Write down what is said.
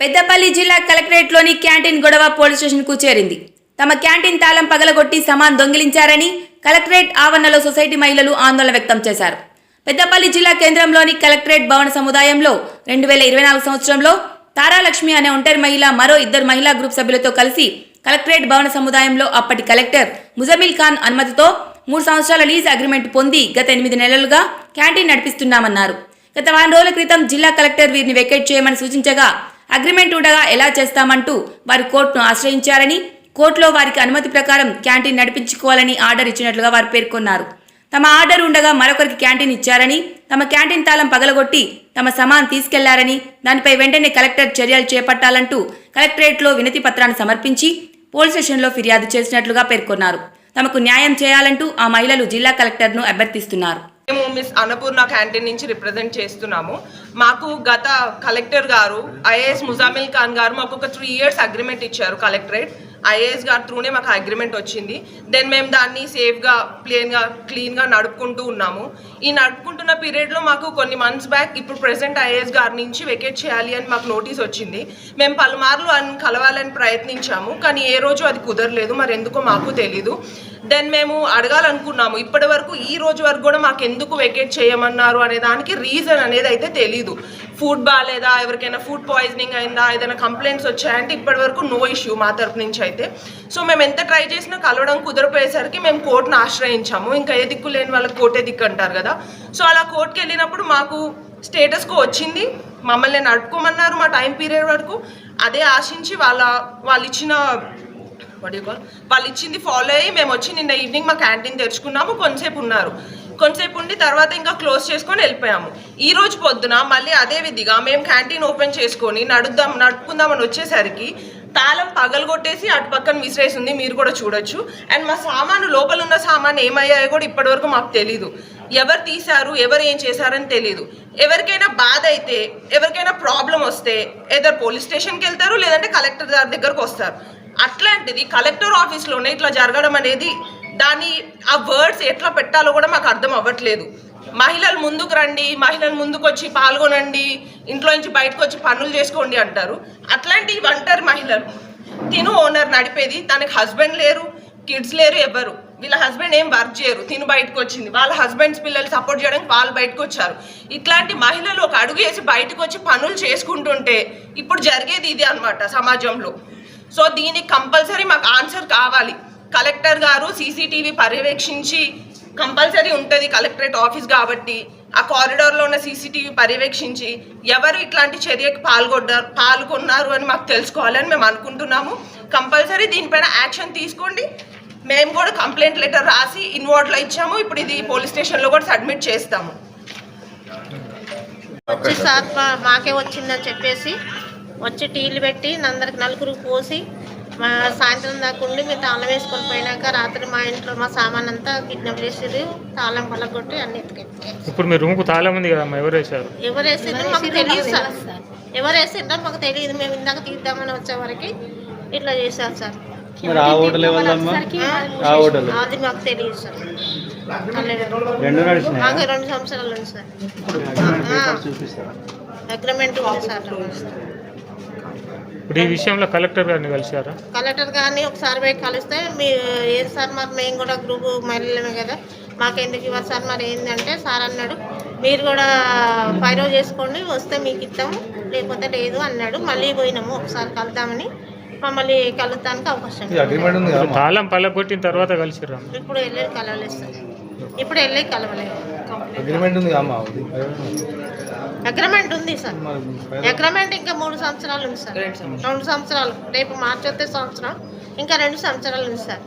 పెద్దపల్లి జిల్లా కలెక్టరేట్లోని క్యాంటీన్ గొడవ పోలీస్ స్టేషన్కు చేరింది. తమ క్యాంటీన్ తాళం పగలగొట్టి సమాన్ దొంగిలించారని కలెక్టరేట్ ఆవరణలో సొసైటీ మహిళలు ఆందోళన వ్యక్తం చేశారు. పెద్దపల్లి జిల్లా కేంద్రంలోని కలెక్టరేట్ భవన సముదాయంలో రెండు వేల ఇరవై నాలుగు సంవత్సరంలో తారాలక్ష్మి అనే ఒంటరి మహిళ మరో ఇద్దరు మహిళా గ్రూప్ సభ్యులతో కలిసి కలెక్టరేట్ భవన సముదాయంలో అప్పటి కలెక్టర్ ముజమిల్ ఖాన్ అనుమతితో మూడు సంవత్సరాల లీజ్ అగ్రిమెంట్ పొంది గత ఎనిమిది నెలలుగా క్యాంటీన్ నడిపిస్తున్నామన్నారు. గత వారం రోజుల క్రితం జిల్లా కలెక్టర్ వీరిని వెకేట్ చేయమని సూచించగా అగ్రిమెంట్ ఉండగా ఎలా చేస్తామంటూ వారు కోర్టును ఆశ్రయించారని కోర్టులో వారికి అనుమతి ప్రకారం క్యాంటీన్ నడిపించుకోవాలని ఆర్డర్ ఇచ్చినట్లుగా వారు పేర్కొన్నారు. తమ ఆర్డర్ ఉండగా మరొకరికి క్యాంటీన్ ఇచ్చారని తమ క్యాంటీన్ తాళం పగలగొట్టి తమ సమాన్ తీసుకెళ్ళారని దానిపై వెంటనే కలెక్టర్ చర్యలు చేపట్టాలంటూ కలెక్టరేట్లో వినతి పత్రాన్ని సమర్పించి పోలీస్ స్టేషన్లో ఫిర్యాదు చేసినట్లుగా పేర్కొన్నారు. తమకు న్యాయం చేయాలంటూ ఆ మహిళలు జిల్లా కలెక్టర్ను అభ్యర్థిస్తున్నారు. మేము మిస్ అన్నపూర్ణ క్యాంటీన్ నుంచి రిప్రజెంట్ చేస్తున్నాము. మాకు గత కలెక్టర్ గారు ఐఏఎస్ ముజామిల్ ఖాన్ గారు మాకు ఒక త్రీ ఇయర్స్ అగ్రిమెంట్ ఇచ్చారు కలెక్టరేట్ ఐఏఎస్ గారి త్రూనే మాకు అగ్రిమెంట్ వచ్చింది. దెన్ మేము దాన్ని సేఫ్గా ప్లేన్గా క్లీన్గా నడుపుకుంటూ ఉన్నాము. ఈ నడుపుకుంటున్న పీరియడ్లో మాకు కొన్ని మంత్స్ బ్యాక్ ఇప్పుడు ప్రెసెంట్ ఐఏఎస్ గారి నుంచి వెకేట్ చేయాలి అని మాకు నోటీస్ వచ్చింది. మేము పలుమార్లు అని కలవాలని ప్రయత్నించాము కానీ ఏ రోజు అది కుదరలేదు. మరి ఎందుకో మాకు తెలీదు. దెన్ మేము అడగాలనుకున్నాము. ఇప్పటి వరకు ఈ రోజు వరకు కూడా మాకు ఎందుకు వెకేట్ చేయమన్నారు అనే దానికి రీజన్ అనేది అయితే తెలీదు. ఫుడ్ బాగాలేదా ఎవరికైనా ఫుడ్ పాయిజనింగ్ అయిందా? ఏదైనా కంప్లైంట్స్ వచ్చాయంటే ఇప్పటి వరకు నో ఇష్యూ మా తరపు నుంచి అయితే. సో మేము ఎంత ట్రై చేసినా కలవడం కుదరపోయేసరికి మేము కోర్టును ఆశ్రయించాము. ఇంకా ఏ దిక్కు లేని వాళ్ళకి కోర్టే దిక్కు అంటారు కదా. సో అలా కోర్టుకి వెళ్ళినప్పుడు మాకు స్టేటస్కు వచ్చింది. మమ్మల్ని నడుపుకోమన్నారు మా టైం పీరియడ్ వరకు. అదే ఆశించి వాళ్ళ వాళ్ళు ఇచ్చిన what వాళ్ళు ఇచ్చింది ఫాలో అయ్యి మేము వచ్చి నిన్న ఈవినింగ్ మా క్యాంటీన్ తెరుచుకున్నాము కొంతసేపు ఉన్నారు. కొంతసేపు ఉండి తర్వాత ఇంకా క్లోజ్ చేసుకొని వెళ్ళిపోయాము. ఈ రోజు పొద్దున మళ్ళీ అదే విధిగా మేము క్యాంటీన్ ఓపెన్ చేసుకొని నడుద్దాం నడుపుకుందామని వచ్చేసరికి తాళం పగలగొట్టేసి అటు పక్కన విసిరేసి ఉంది మీరు కూడా చూడొచ్చు. అండ్ మా సామాను లోపల ఉన్న సామాను ఏమయ్యాయో కూడా ఇప్పటివరకు మాకు తెలీదు. ఎవరు తీశారు ఎవరు ఏం చేశారని తెలియదు ఎవరికైనా బాధ అయితే ఎవరికైనా ప్రాబ్లం వస్తే ఏదో పోలీస్ స్టేషన్కి వెళ్తారు లేదంటే కలెక్టర్ గారి దగ్గరకు వస్తారు. అట్లాంటిది కలెక్టర్ ఆఫీస్లోనే ఇట్లా జరగడం అనేది దాని ఆ వర్డ్స్ ఎట్లా పెట్టాలో కూడా మాకు అర్థం అవ్వట్లేదు. మహిళలు ముందుకు రండి మహిళలు ముందుకు వచ్చి పాల్గొనండి ఇంట్లో నుంచి బయటకు వచ్చి పనులు చేసుకోండి అంటారు. అట్లాంటివి అంటారు మహిళలు. తిను ఓనర్ నడిపేది తనకి హస్బెండ్ లేరు కిడ్స్ లేరు ఎవరు వీళ్ళ హస్బెండ్ ఏం వర్క్ చేయరు తిను బయటకు వచ్చింది వాళ్ళ హస్బెండ్స్ పిల్లలు సపోర్ట్ చేయడానికి వాళ్ళు బయటకు వచ్చారు ఇట్లాంటి మహిళలు ఒక అడుగు వేసి బయటకు వచ్చి పనులు చేసుకుంటుంటే ఇప్పుడు జరిగేది ఇది అనమాట సమాజంలో. సో దీనికి కంపల్సరీ మాకు ఆన్సర్ కావాలి. కలెక్టర్ గారు సీసీటీవీ పర్యవేక్షించి కంపల్సరీ ఉంటుంది కలెక్టరేట్ ఆఫీస్ కాబట్టి ఆ కారిడార్లో ఉన్న సీసీటీవీ పర్యవేక్షించి ఎవరు ఇట్లాంటి చర్యకి పాల్గొన్నారు పాల్గొన్నారు అని మాకు తెలుసుకోవాలని మేము అనుకుంటున్నాము. కంపల్సరీ దీనిపైన యాక్షన్ తీసుకోండి. మేము కూడా కంప్లైంట్ లెటర్ రాసి ఇన్వార్డ్లో ఇచ్చాము. ఇప్పుడు ఇది పోలీస్ స్టేషన్లో కూడా సబ్మిట్ చేస్తాము. వచ్చి సార్ మాకే వచ్చిందని చెప్పేసి వచ్చి టీలు పెట్టి అందరికి నలుగురికి పోసి మా సాయంత్రం దాకా ఉండి మేము తాళం వేసుకొని పోయినాక రాత్రి మా ఇంట్లో మా సామాన్ అంతా కిడ్నాప్ చేసేది తాళం పలగొట్టి అన్ని ఇప్పుడు మీ రూమ్కు తాళం ఉంది కదమ్మా ఎవరు వేశారు? ఎవరు వేసిందో మాకు తెలియదు సార్. ఎవరు వేసిందో మాకు తెలియదు. మేము ఇందాక తీద్దామని వచ్చేవరకు ఇట్లా చేశారు సార్. అది మాకు తెలియదు సార్. మాకు రెండు సంవత్సరాలు ఉంది సార్. చూపిస్తారా? అగ్రిమెంట్ ఉంది సార్. ఇప్పుడు ఈ విషయంలో కలెక్టర్ గారిని కలిశారా? కలెక్టర్ గారిని ఒకసారి పోయి కలిస్తే మీ ఏది సార్ మరి మేము కూడా గ్రూప్ మహిళలమే కదా మాకెందుకు ఇవ్వాలి సార్ మరి ఏంటంటే సార్ అన్నాడు మీరు కూడా ఫైరో చేసుకోండి వస్తే మీకు ఇస్తాము లేకపోతే లేదు అన్నాడు మళ్ళీ పోయినాము ఒకసారి కలుద్దామని మమ్మల్ని కలుద్దానికి అవకాశం తాళం పలగొట్టిన తర్వాత కలిసిరా ఇప్పుడు వెళ్ళి కలవలేదు సార్. ఇప్పుడు వెళ్ళి కలవలేదు. అగ్రిమెంట్ ఉంది అగ్రిమెంట్ ఉంది సార్. అగ్రిమెంట్ ఇంకా మూడు సంవత్సరాలు ఉంది సార్. రెండు సంవత్సరాలు. రేపు మార్చి వస్తే సంవత్సరం ఇంకా రెండు సంవత్సరాలు ఉంది సార్.